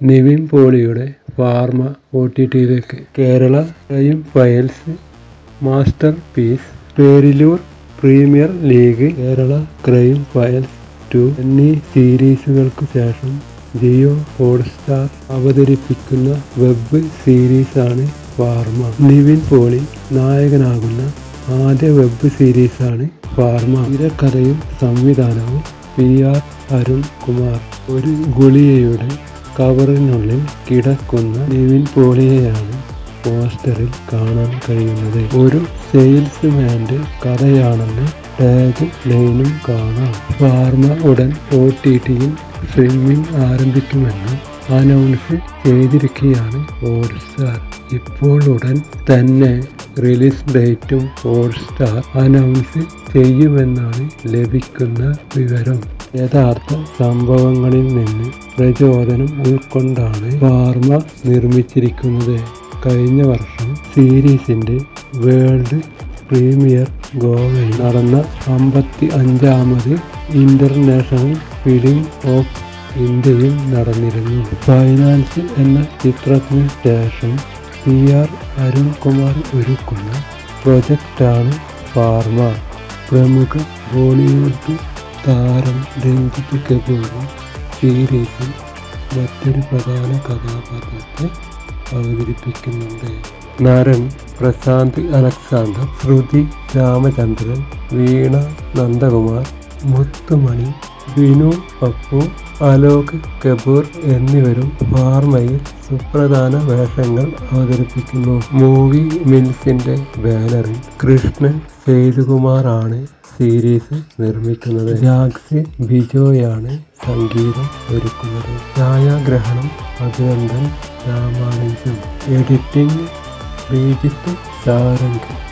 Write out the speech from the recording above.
നിവിൻ പോളിയുടെ pharma O T ടിയിലേക്ക്. Kerala crime files master piece Perilloor premier league Kerala crime files two എന്നീ സീരീസുകൾക്ക് ശേഷം Jio Hotstar അവതരിപ്പിക്കുന്ന web സീരീസാണ് ഫാർമ നിവിൻ പോളി നായകനാകുന്ന ആദ്യ വെബ് സീരീസാണ് ഫാർമ തിരക്കഥയും സംവിധാനവും പി ആർ അരുൺ കുമാർ. ഒരു ഗുളികയുടെ കവറിനുള്ളിൽ കിടക്കുന്ന നിവിൻ പോളിയെയാണ് പോസ്റ്ററിൽ കാണാൻ കഴിയുന്നത്. ഒരു സെയിൽസ്മാന്റെ കഥയാണെന്ന് ടാഗ് ലൈനും കാണാം. ഫാർമ ഉടൻ ഒ ടി ടിയിൽ സ്ട്രീമിംഗ് ആരംഭിക്കുമെന്ന് അനൗൺസ് ചെയ്തിരിക്കുകയാണ് ഹോട്ട്സ്റ്റാർ ഇപ്പോൾ ഉടൻ തന്നെ റിലീസ് ഡേറ്റും ഹോട്ട്സ്റ്റാർ അനൗൺസ് ചെയ്യുമെന്നാണ് ലഭിക്കുന്ന വിവരം. യഥാർത്ഥ സംഭവങ്ങളിൽ നിന്ന് പ്രചോദനം ഉൾക്കൊണ്ടാണ് ഫാർമ നിർമ്മിച്ചിരിക്കുന്നത്. കഴിഞ്ഞ വർഷം സീരീസിന്റെ വേൾഡ് പ്രീമിയർ ഗോവയിൽ നടന്ന അമ്പത്തി അഞ്ചാമത് ഇന്റർനാഷണൽ ഫിലിം ഓഫ് ഇന്ത്യയിൽ നടന്നിരുന്നു. ഫൈനാൻസ് എന്ന ചിത്രത്തിന് ശേഷം പി ആർ അരുൺകുമാർ ഒരുക്കുന്ന പ്രൊജക്റ്റാണ് ഫാർമ പ്രമുഖ ബോളിവുഡ് താരം രഞ്ജിത്ത് കപൂറും സീരീസിൽ മറ്റൊരു പ്രധാന കഥാപാത്രത്തെ അവതരിപ്പിക്കുന്നുണ്ട്. നരൻ പ്രശാന്ത് അലക്സാണ്ടർ ശ്രുതി രാമചന്ദ്രൻ വീണ നന്ദകുമാർ മുത്തുമണി വിനു പപ്പു അലോക് കപൂർ എന്നിവരും ഫാർമയിൽ സുപ്രധാന വേഷങ്ങൾ അവതരിപ്പിക്കുന്നു. മൂവി മിൽസിന്റെ ബാനറിൽ കൃഷ്ണൻ സേതുകുമാറാണ് സീരീസ് നിർമ്മിക്കുന്നത്. ജാക്സി ബിജോയാണ് സംഗീതം ഒരുക്കുന്നത്. ഛായാഗ്രഹണം അഭിനന്ദൻ രാമാനുജൻ. എഡിറ്റിംഗ് ശ്രീജിത്ത് സാരംഗ്.